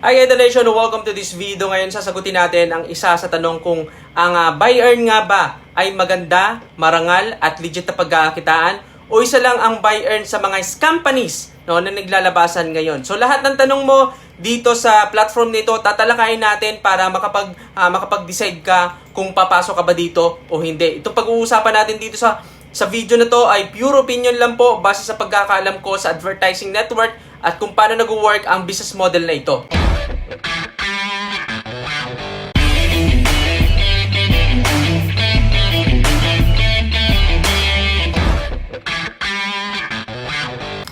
Hi Nation, welcome to this video. Ngayon sasagutin natin ang isa sa tanong kung ang uh, buy earn nga ba ay maganda, marangal at legit na pagkakakitaan o isa lang ang buy earn sa mga companies no, na naglalabasan ngayon. So lahat ng tanong mo dito sa platform nito tatalakayin natin para makapag ah, makapag-decide ka kung papasok ka ba dito o hindi. Itong pag-uusapan natin dito sa sa video na to ay pure opinion lang po base sa pagkakaalam ko sa advertising network at kung paano nag-work ang business model na ito.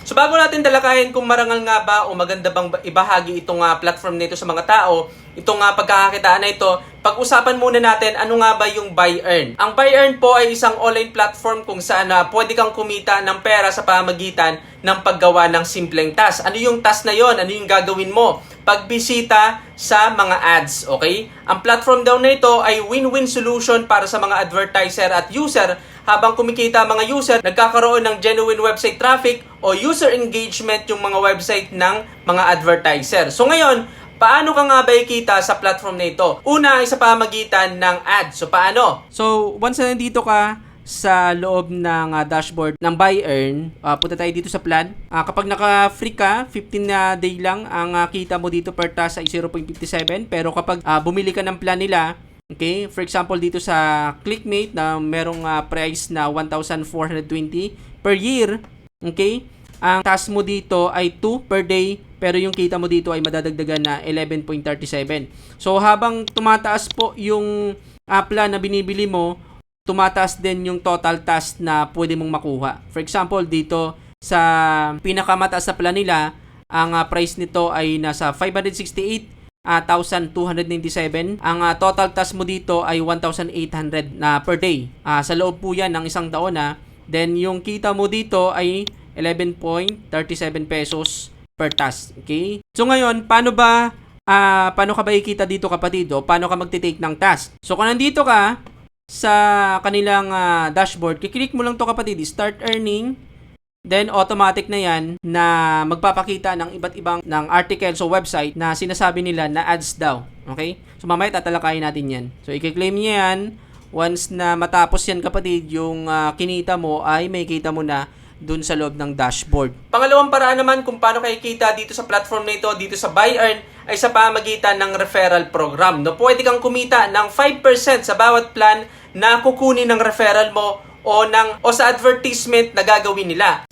So bago natin talakayin kung marangal nga ba o maganda bang ibahagi itong ah, platform nito sa mga tao, itong uh, pagkakakitaan na ito, pag-usapan muna natin ano nga ba yung buy earn. Ang buy earn po ay isang online platform kung saan uh, pwede kang kumita ng pera sa pamagitan ng paggawa ng simpleng task. Ano yung task na yon? Ano yung gagawin mo? Pagbisita sa mga ads, okay? Ang platform daw na ito ay win-win solution para sa mga advertiser at user habang kumikita mga user, nagkakaroon ng genuine website traffic o user engagement yung mga website ng mga advertiser. So ngayon, paano ka nga ba ikita sa platform na ito? Una ay sa pamagitan ng ads. So paano? So once na nandito ka sa loob ng ah, dashboard ng buy earn, ah, punta tayo dito sa plan. Ah, kapag naka-free ka, 15 na day lang ang ah, kita mo dito per task ay 0.57. Pero kapag ah, bumili ka ng plan nila, Okay? For example, dito sa Clickmate na merong uh, price na 1,420 per year. Okay? Ang task mo dito ay 2 per day pero yung kita mo dito ay madadagdagan na 11.37. So habang tumataas po yung uh, plan na binibili mo, tumataas din yung total task na pwede mong makuha. For example, dito sa pinakamataas na plan nila, ang uh, price nito ay nasa 568 uh, 1,297. Ang uh, total task mo dito ay 1,800 na per day. Uh, sa loob po yan ng isang taon na. Then yung kita mo dito ay 11.37 pesos per task. Okay? So ngayon, paano ba uh, paano ka ba ikita dito kapatid? O paano ka magte-take ng task? So kung nandito ka sa kanilang uh, dashboard, kiklik mo lang to kapatid, start earning Then automatic na yan na magpapakita ng iba't ibang ng article so website na sinasabi nila na ads daw. Okay? So mamaya tatalakayin natin yan. So i-claim niya yan. Once na matapos yan kapatid, yung uh, kinita mo ay may kita mo na dun sa loob ng dashboard. Pangalawang paraan naman kung paano kayo kita dito sa platform na ito, dito sa Buy Earn, ay sa pamagitan ng referral program. No, pwede kang kumita ng 5% sa bawat plan na kukunin ng referral mo o ng o sa advertisement na gagawin nila.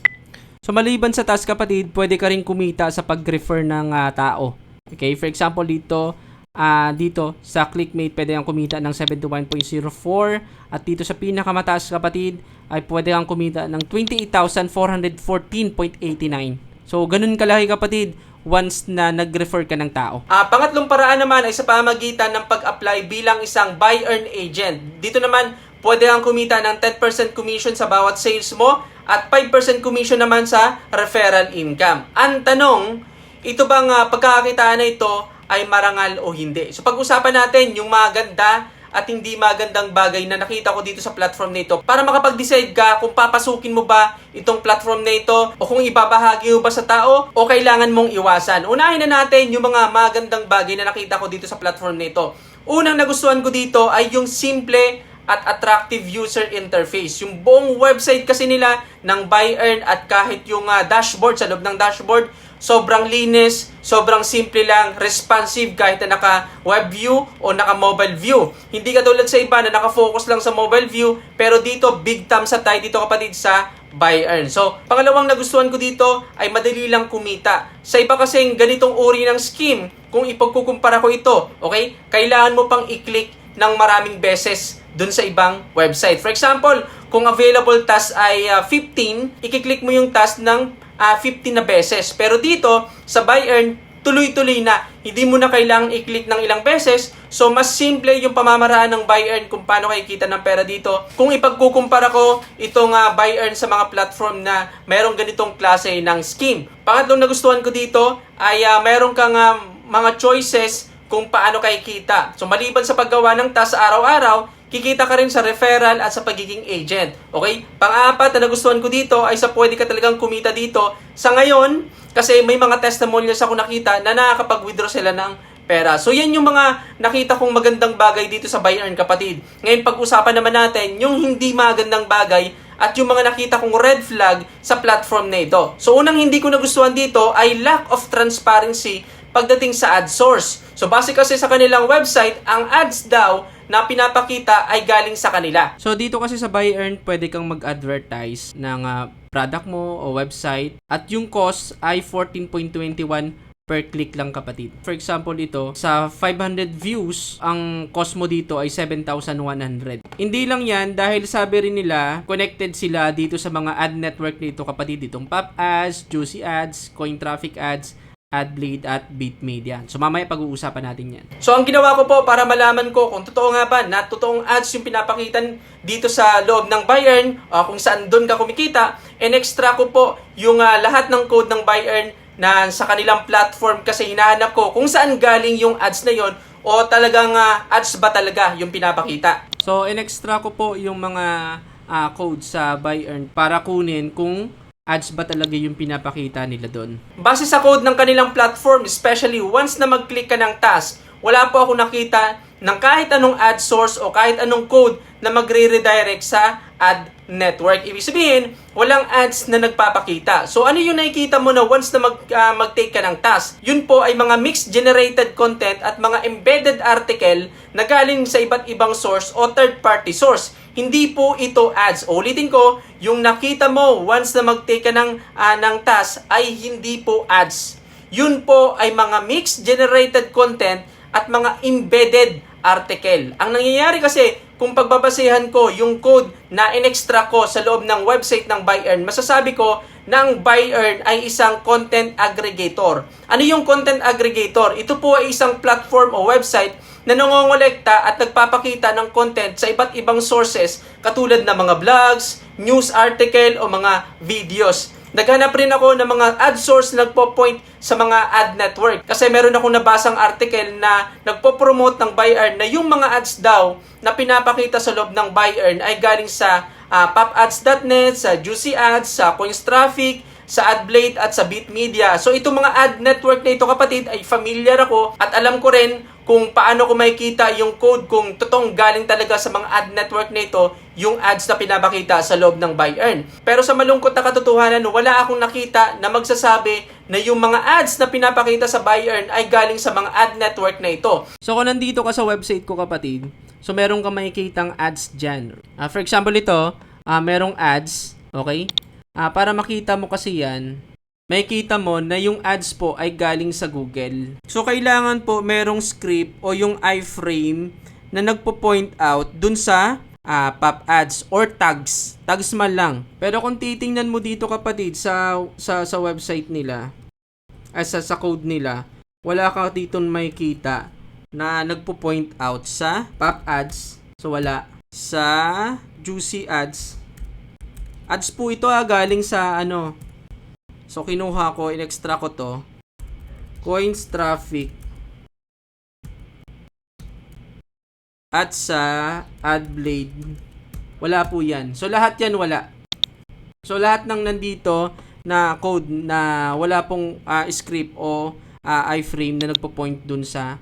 So maliban sa task kapatid, pwede ka rin kumita sa pag-refer ng uh, tao. Okay, for example dito, uh, dito sa Clickmate pwede kang kumita ng 71.04 at dito sa pinakamataas kapatid ay pwede kang kumita ng 28,414.89. So ganun kalaki kapatid once na nag-refer ka ng tao. Ah, pangatlong paraan naman ay sa pamagitan ng pag-apply bilang isang buy earn agent. Dito naman pwede kang kumita ng 10% commission sa bawat sales mo at 5% commission naman sa referral income. Ang tanong, ito bang uh, pagkakakitaan na ito ay marangal o hindi? So pag-usapan natin yung maganda at hindi magandang bagay na nakita ko dito sa platform na ito para makapag-decide ka kung papasukin mo ba itong platform na ito o kung ibabahagi mo ba sa tao o kailangan mong iwasan. Unahin na natin yung mga magandang bagay na nakita ko dito sa platform na ito. Unang nagustuhan ko dito ay yung simple at attractive user interface. Yung buong website kasi nila ng buy earn at kahit yung uh, dashboard sa loob ng dashboard, sobrang linis, sobrang simple lang, responsive kahit na naka web view o naka mobile view. Hindi katulad sa iba na naka-focus lang sa mobile view, pero dito big thumbs up tayo dito kapatid sa buy earn. So, pangalawang nagustuhan ko dito ay madali lang kumita. Sa iba kasing ganitong uri ng scheme, kung ipagkukumpara ko ito, okay? Kailangan mo pang i-click ng maraming beses dun sa ibang website. For example, kung available task ay uh, 15, ikiklik mo yung task ng uh, 15 na beses. Pero dito, sa buy earn, tuloy-tuloy na. Hindi mo na kailangan i-click ng ilang beses. So, mas simple yung pamamaraan ng buy earn kung paano kikita ng pera dito. Kung ipagkukumpara ko itong uh, buy earn sa mga platform na merong ganitong klase ng scheme. Pangatlong nagustuhan ko dito ay uh, meron kang uh, mga choices kung paano kay kita. So maliban sa paggawa ng task araw-araw, kikita ka rin sa referral at sa pagiging agent. Okay? Pang-apat na nagustuhan ko dito ay sa pwede ka talagang kumita dito. Sa ngayon, Kasi may mga testimonials ako nakita na nakakapag-withdraw sila ng pera. So yan yung mga nakita kong magandang bagay dito sa Buy Earn kapatid. Ngayon pag-usapan naman natin yung hindi magandang bagay at yung mga nakita kong red flag sa platform na ito. So unang hindi ko nagustuhan dito ay lack of transparency pagdating sa ad source. So base kasi sa kanilang website, ang ads daw na pinapakita ay galing sa kanila. So dito kasi sa Buy Earn, pwede kang mag-advertise ng ah, product mo o website at yung cost ay 14.21 per click lang kapatid. For example ito, sa 500 views, ang cost mo dito ay 7,100. Hindi lang yan dahil sabi rin nila, connected sila dito sa mga ad network nito kapatid. Itong Pop Ads, Juicy Ads, Coin Traffic Ads, AdBlade at BitMedia. So mamaya pag-uusapan natin yan. So ang ginawa ko po para malaman ko kung totoo nga ba na totoong ads yung pinapakitan dito sa loob ng Buy Earn o kung saan doon ka kumikita, in-extra ko po yung ah, lahat ng code ng Buy Earn na sa kanilang platform kasi hinahanap ko kung saan galing yung ads na yon o talagang ah, ads ba talaga yung pinapakita. So in-extra ko po yung mga ah, code sa Buy Earn para kunin kung ads ba talaga yung pinapakita nila doon. Base sa code ng kanilang platform, especially once na mag-click ka ng task, wala po ako nakita ng kahit anong ad source o kahit anong code na magre-redirect sa ad network. Ibig sabihin, walang ads na nagpapakita. So ano yung nakikita mo na once na mag, ah, mag-take ka ng task? Yun po ay mga mixed generated content at mga embedded article na galing sa iba't ibang source o third party source. Hindi po ito ads. Ulitin ko, yung nakita mo once na mag-take ka ng, ah, ng task ay hindi po ads. Yun po ay mga mixed generated content at mga embedded article. Ang nangyayari kasi, kung pagbabasehan ko yung code na in-extract ko sa loob ng website ng BuyEarn, masasabi ko na ang BuyEarn ay isang content aggregator. Ano yung content aggregator? Ito po ay isang platform o website na nangongolekta at nagpapakita ng content sa iba't ibang sources katulad ng mga blogs, news article o mga videos. Naghanap rin ako ng mga ad source na nagpo-point sa mga ad network. Kasi meron akong nabasang article na nagpo-promote ng BuyEarn na yung mga ads daw na pinapakita sa loob ng BuyEarn ay galing sa ah, popads.net, sa Juicy Ads, sa Coins Traffic, sa AdBlade at sa BitMedia. So itong mga ad network na ito kapatid ay familiar ako at alam ko rin kung paano ko makikita yung code kung totoong galing talaga sa mga ad network na ito yung ads na pinapakita sa loob ng buy earn. Pero sa malungkot na katotohanan, wala akong nakita na magsasabi na yung mga ads na pinapakita sa buy earn ay galing sa mga ad network na ito. So kung nandito ka sa website ko kapatid, so meron ka makikitang ads dyan. Ah, for example ito, ah, merong ads, okay? Ah, para makita mo kasi yan, makikita mo na yung ads po ay galing sa Google. So, kailangan po merong script o yung iframe na nagpo-point out dun sa ah, pop ads or tags. Tags man lang. Pero kung titingnan mo dito kapatid sa sa sa website nila, as sa, sa code nila, wala ka dito makikita na nagpo-point out sa pop ads. So wala sa juicy ads. Ads po ito ah, galing sa ano, So, kinuha ko, in-extra ko to. Coins traffic. At sa AdBlade. Wala po yan. So, lahat yan wala. So, lahat ng nandito na code na wala pong ah, script o ah, iframe na nagpo-point dun sa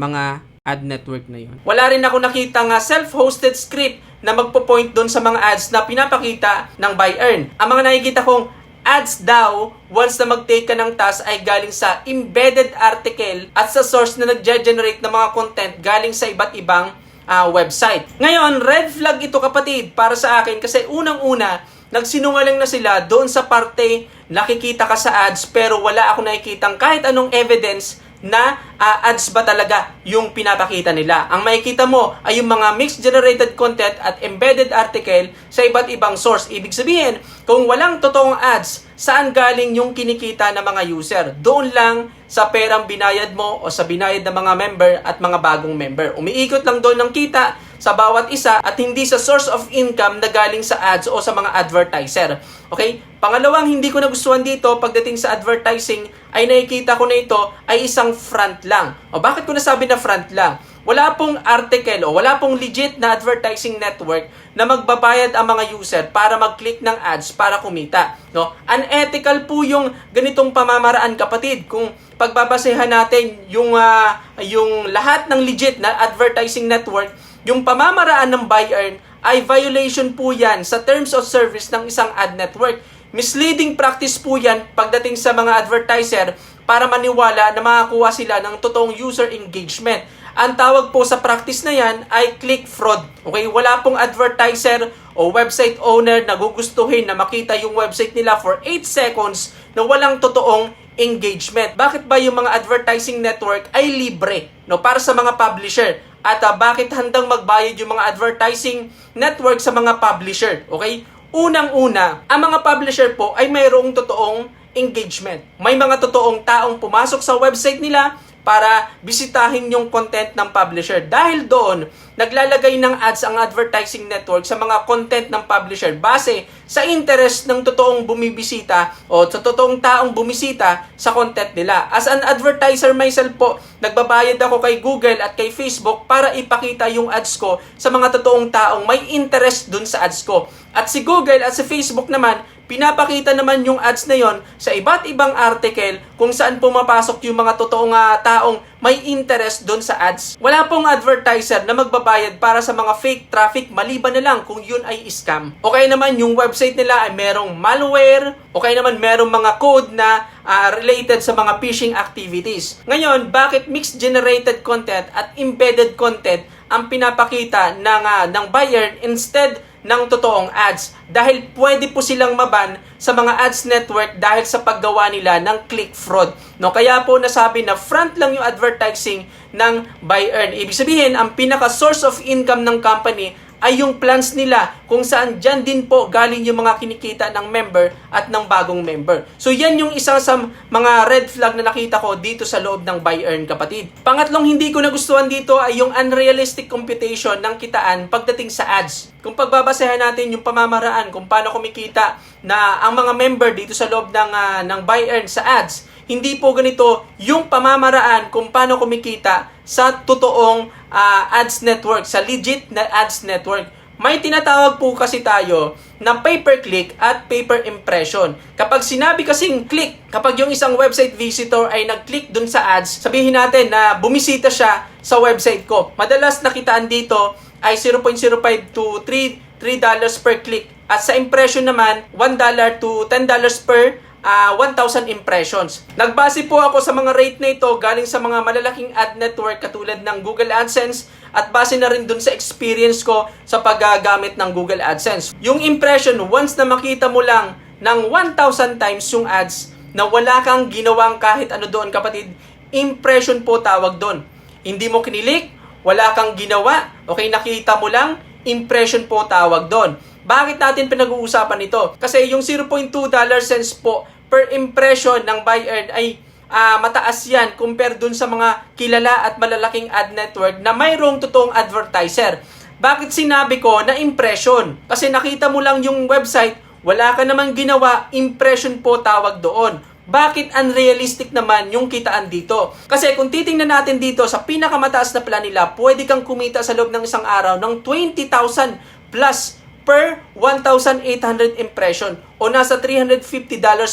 mga ad network na yun. Wala rin ako nakita nga self-hosted script na magpo-point dun sa mga ads na pinapakita ng buy earn. Ang mga nakikita kong ads daw, once na mag-take ka ng task ay galing sa embedded article at sa source na nag-generate ng mga content galing sa iba't ibang ah, website. Ngayon, red flag ito kapatid para sa akin kasi unang-una, nagsinungaling na sila doon sa parte nakikita ka sa ads pero wala ako nakikitang kahit anong evidence na ah, ads ba talaga yung pinapakita nila. Ang makikita mo ay yung mga mixed generated content at embedded article sa iba't ibang source. Ibig sabihin, kung walang totoong ads, saan galing yung kinikita ng mga user? Doon lang sa perang binayad mo o sa binayad ng mga member at mga bagong member. Umiikot lang doon ng kita sa bawat isa at hindi sa source of income na galing sa ads o sa mga advertiser. Okay? Pangalawang hindi ko nagustuhan dito pagdating sa advertising ay nakikita ko na ito ay isang front lang. O bakit ko nasabi na front lang? Wala pong article o wala pong legit na advertising network na magbabayad ang mga user para mag-click ng ads para kumita. No? Unethical po yung ganitong pamamaraan kapatid. Kung pagbabasehan natin yung, ah, yung lahat ng legit na advertising network, yung pamamaraan ng buy earn ay violation po yan sa terms of service ng isang ad network. Misleading practice po yan pagdating sa mga advertiser para maniwala na makakuha sila ng totoong user engagement. Ang tawag po sa practice na yan ay click fraud. Okay, wala pong advertiser o website owner na gugustuhin na makita yung website nila for 8 seconds na walang totoong engagement. Bakit ba yung mga advertising network ay libre no para sa mga publisher? At ah, bakit handang magbayad yung mga advertising network sa mga publisher? Okay? Unang-una, ang mga publisher po ay mayroong totoong engagement. May mga totoong taong pumasok sa website nila para bisitahin yung content ng publisher. Dahil doon, naglalagay ng ads ang advertising network sa mga content ng publisher base sa interest ng totoong bumibisita o sa totoong taong bumisita sa content nila. As an advertiser myself po, nagbabayad ako kay Google at kay Facebook para ipakita yung ads ko sa mga totoong taong may interest dun sa ads ko. At si Google at si Facebook naman, pinapakita naman yung ads na yon sa iba't ibang article kung saan pumapasok yung mga totoong uh, taong may interest doon sa ads. Wala pong advertiser na magbabayad para sa mga fake traffic maliban na lang kung yun ay scam. O kaya naman yung website nila ay merong malware o kaya naman merong mga code na uh, related sa mga phishing activities. Ngayon, bakit mixed generated content at embedded content ang pinapakita ng, uh, ng buyer instead ng totoong ads dahil pwede po silang maban sa mga ads network dahil sa paggawa nila ng click fraud. No, kaya po nasabi na front lang yung advertising ng buy earn. Ibig sabihin, ang pinaka source of income ng company ay yung plans nila kung saan dyan din po galing yung mga kinikita ng member at ng bagong member. So yan yung isa sa mga red flag na nakita ko dito sa loob ng buy earn kapatid. Pangatlong hindi ko nagustuhan dito ay yung unrealistic computation ng kitaan pagdating sa ads. Kung pagbabasehan natin yung pamamaraan kung paano kumikita na ang mga member dito sa loob ng, uh, ng buy earn sa ads, hindi po ganito yung pamamaraan kung paano kumikita sa totoong uh, ads network, sa legit na ads network. May tinatawag po kasi tayo na pay-per-click at pay-per-impression. Kapag sinabi kasing click, kapag yung isang website visitor ay nag-click dun sa ads, sabihin natin na bumisita siya sa website ko. Madalas nakitaan dito ay 0.05 to 3, $3 per click. At sa impression naman, $1 to $10 per uh, ah, 1,000 impressions. Nagbase po ako sa mga rate na ito galing sa mga malalaking ad network katulad ng Google AdSense at base na rin dun sa experience ko sa paggagamit ng Google AdSense. Yung impression, once na makita mo lang ng 1,000 times yung ads na wala kang ginawang kahit ano doon kapatid, impression po tawag doon. Hindi mo kinilik, wala kang ginawa, okay, nakita mo lang, impression po tawag doon. Bakit natin pinag-uusapan ito? Kasi yung 0.2 dollar cents po per impression ng buy earn ay uh, mataas yan compare dun sa mga kilala at malalaking ad network na mayroong totoong advertiser. Bakit sinabi ko na impression? Kasi nakita mo lang yung website, wala ka namang ginawa, impression po tawag doon. Bakit unrealistic naman yung kitaan dito? Kasi kung titingnan natin dito sa pinakamataas na plan nila, pwede kang kumita sa loob ng isang araw ng 20,000 plus per 1,800 impression o nasa $350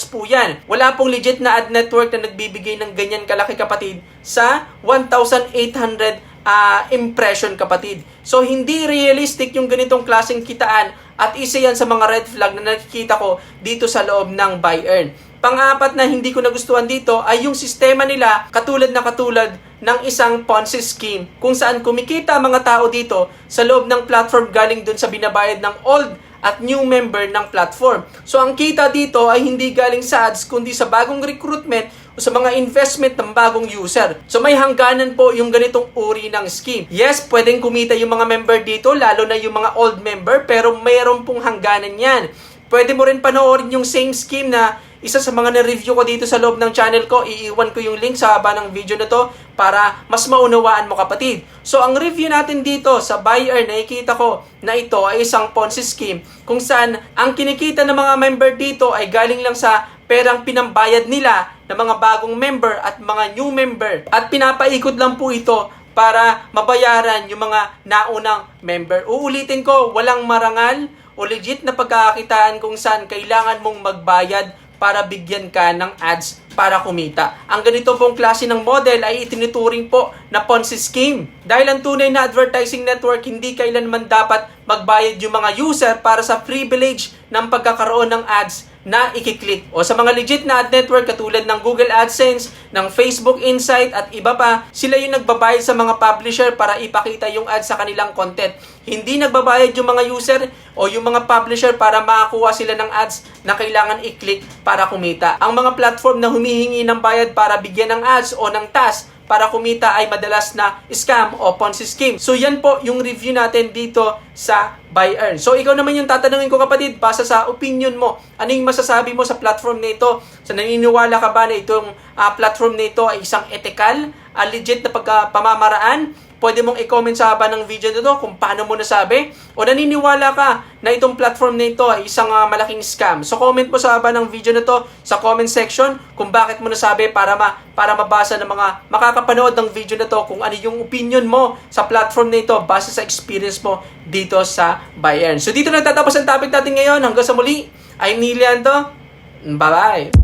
po yan. Wala pong legit na ad network na nagbibigay ng ganyan kalaki kapatid sa 1,800 uh, impression kapatid. So hindi realistic yung ganitong klaseng kitaan at isa yan sa mga red flag na nakikita ko dito sa loob ng buy earn. Pang-apat na hindi ko nagustuhan dito ay yung sistema nila katulad na katulad ng isang Ponzi scheme kung saan kumikita mga tao dito sa loob ng platform galing dun sa binabayad ng old at new member ng platform. So ang kita dito ay hindi galing sa ads kundi sa bagong recruitment o sa mga investment ng bagong user. So may hangganan po yung ganitong uri ng scheme. Yes, pwedeng kumita yung mga member dito lalo na yung mga old member pero mayroon pong hangganan yan. Pwede mo rin panoorin yung same scheme na isa sa mga na-review ko dito sa loob ng channel ko, iiwan ko yung link sa haba ng video na to para mas maunawaan mo kapatid. So ang review natin dito sa buyer, nakikita ko na ito ay isang Ponzi scheme kung saan ang kinikita ng mga member dito ay galing lang sa perang pinambayad nila ng mga bagong member at mga new member at pinapaikot lang po ito para mabayaran yung mga naunang member. Uulitin ko, walang marangal o legit na pagkakakitaan kung saan kailangan mong magbayad para bigyan ka ng ads para kumita. Ang ganito pong klase ng model ay itinuturing po na Ponzi scheme. Dahil ang tunay na advertising network hindi kailanman dapat magbayad yung mga user para sa privilege ng pagkakaroon ng ads na ikiklik. O sa mga legit na ad network katulad ng Google AdSense, ng Facebook Insight at iba pa, sila yung nagbabayad sa mga publisher para ipakita yung ad sa kanilang content. Hindi nagbabayad yung mga user o yung mga publisher para makakuha sila ng ads na kailangan i-click para kumita. Ang mga platform na humihingi ng bayad para bigyan ng ads o ng task para kumita ay madalas na scam o Ponzi scheme. So yan po yung review natin dito sa Buy Earn. So ikaw naman yung tatanungin ko kapatid, basa sa opinion mo, ano yung masasabi mo sa platform na ito? Sa naniniwala ka ba na itong ah, platform na ito ay isang ethical, ah, legit na pagpamamaraan? Pwede mong i-comment sa haba ng video na to kung paano mo nasabi. O naniniwala ka na itong platform na ito ay isang ah, malaking scam. So comment mo sa haba ng video na to sa comment section kung bakit mo nasabi para ma para mabasa ng mga makakapanood ng video na to kung ano yung opinion mo sa platform na ito base sa experience mo dito sa Bayern. So dito na tatapos ang topic natin ngayon. Hanggang sa muli, I'm Nilian to. Bye-bye!